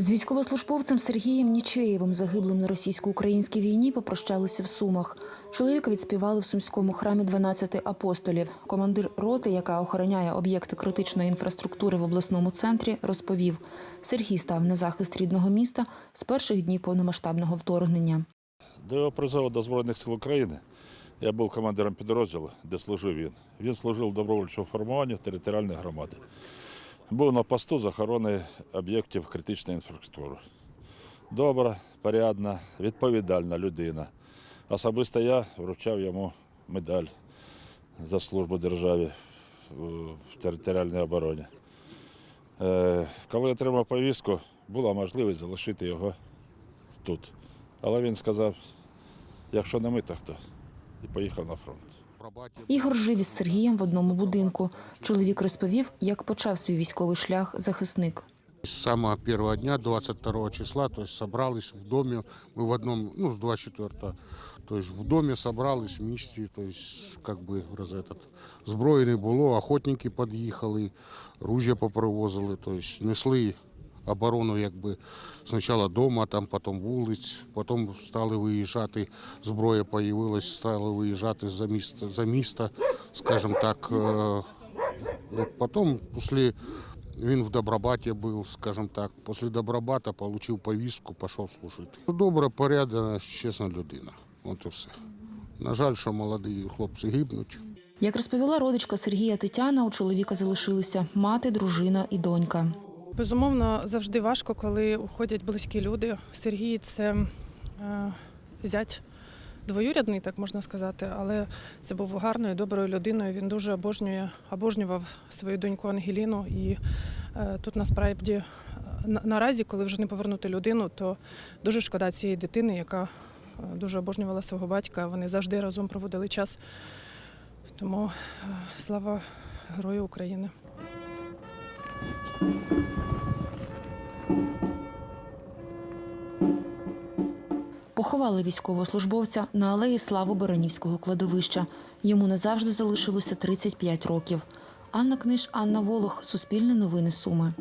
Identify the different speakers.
Speaker 1: З військовослужбовцем Сергієм Нічеєвим, загиблим на російсько-українській війні, попрощалися в Сумах. Чоловіка відспівали в сумському храмі 12 апостолів. Командир роти, яка охороняє об'єкти критичної інфраструктури в обласному центрі, розповів: Сергій став на захист рідного міста з перших днів повномасштабного вторгнення.
Speaker 2: До його призову до Збройних сил України я був командиром підрозділу, де служив він. Він служив в добровольчому формуванні територіальної громади. Був на посту з охорони об'єктів критичної інфраструктури. Добра, порядна, відповідальна людина. Особисто я вручав йому медаль за службу державі в- в територіальній обороні. Е, Коли отримав повістку, була можливість залишити його тут. Але він сказав, якщо не ми, то хто? І поїхав на фронт.
Speaker 1: Ігор жив із Сергієм в одному будинку. Чоловік розповів, як почав свій військовий шлях захисник.
Speaker 3: С самого первого дня, 22 числа, то есть собрались в доме, мы в одном, ну, с 24 то есть в доме собрались вместе, то есть как бы раз этот, зброї не було, охотники під'їхали, ружья попривозили, то есть несли оборону якби спочатку дома, там потім вулиць, потім стали виїжджати, зброя появилась, стали виїжджати за місто, за місто, скажімо так, е, От Потом, после, він в Добробаті був, скажімо так, після Добробата отримав повістку, пішов служити. Добра, порядна, чесна людина. От і все. На жаль, що молоді хлопці гибнуть.
Speaker 1: Як розповіла родичка Сергія Тетяна, у чоловіка залишилися мати, дружина і донька.
Speaker 4: Безумовно, завжди важко, коли уходять близькі люди. Сергій це е, зять двоюрядний, так можна сказати, але це був гарною, доброю людиною. Він дуже обожнює, обожнював свою доньку Ангеліну. І е, тут насправді е, на- наразі, коли вже не повернути людину, то дуже шкода цієї дитини, яка е, дуже обожнювала свого батька. Вони завжди разом проводили час. Тому е, слава Герою України.
Speaker 1: Поховали військовослужбовця на алеї Слави Баранівського кладовища. Йому назавжди залишилося 35 років. Анна Книж, Анна Волох, Суспільне новини Суми.